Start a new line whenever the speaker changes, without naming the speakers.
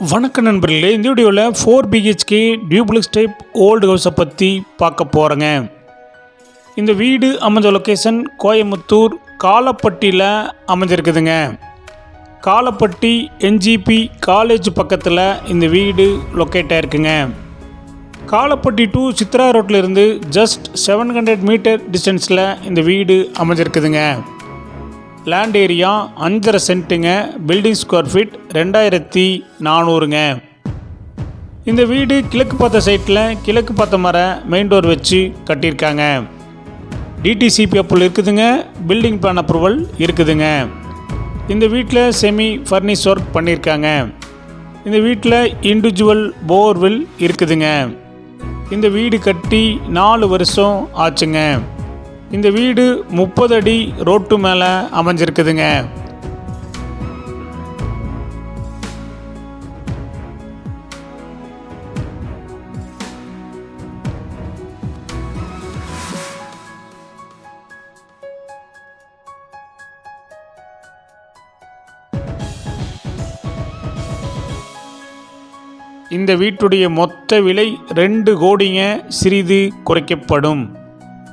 வணக்க நண்பர்களே இந்த வீடியோவில் four BHK duplex type old ஹவுஸை பற்றி பார்க்க போகிறேங்க இந்த வீடு அமைஞ்ச லொக்கேஷன் கோயம்புத்தூர் காலப்பட்டியில் அமைஞ்சிருக்குதுங்க. காலப்பட்டி என்ஜிபி காலேஜ் பக்கத்தில் இந்த வீடு லொக்கேட் ஆயிருக்குங்க. காலப்பட்டி டு சித்ரா ரோட்டிலிருந்து இருந்து ஜஸ்ட் செவன் ஹண்ட்ரட் மீட்டர் டிஸ்டன்ஸில் இந்த வீடு அமைஞ்சிருக்குதுங்க. லேண்ட் ஏரியா அஞ்சரை சென்ட்டுங்க. பில்டிங் ஸ்கொயர் ஃபீட் ரெண்டாயிரத்தி நானூறுங்க. இந்த வீடு கிழக்கு பார்த்த சைட்டில் கிழக்கு பார்த்த மர மெயின் டோர் வச்சு கட்டியிருக்காங்க. டிடிசிபி அப்புள் இருக்குதுங்க. பில்டிங் பிளான் அப்ரூவல் இருக்குதுங்க. இந்த வீட்டில் செமி ஃபர்னிஷ் ஒர்க் பண்ணியிருக்காங்க. இந்த வீட்டில் இண்டிவிஜுவல் போர்வெல் இருக்குதுங்க. இந்த வீடு கட்டி நாலு வருஷம் ஆச்சுங்க. இந்த வீடு முப்பது அடி ரோட்டு மேலே அமைஞ்சிருக்குதுங்க. இந்த வீட்டுடைய மொத்த விலை ரெண்டு கோடிங்க சிறிது குறைக்கப்படும்.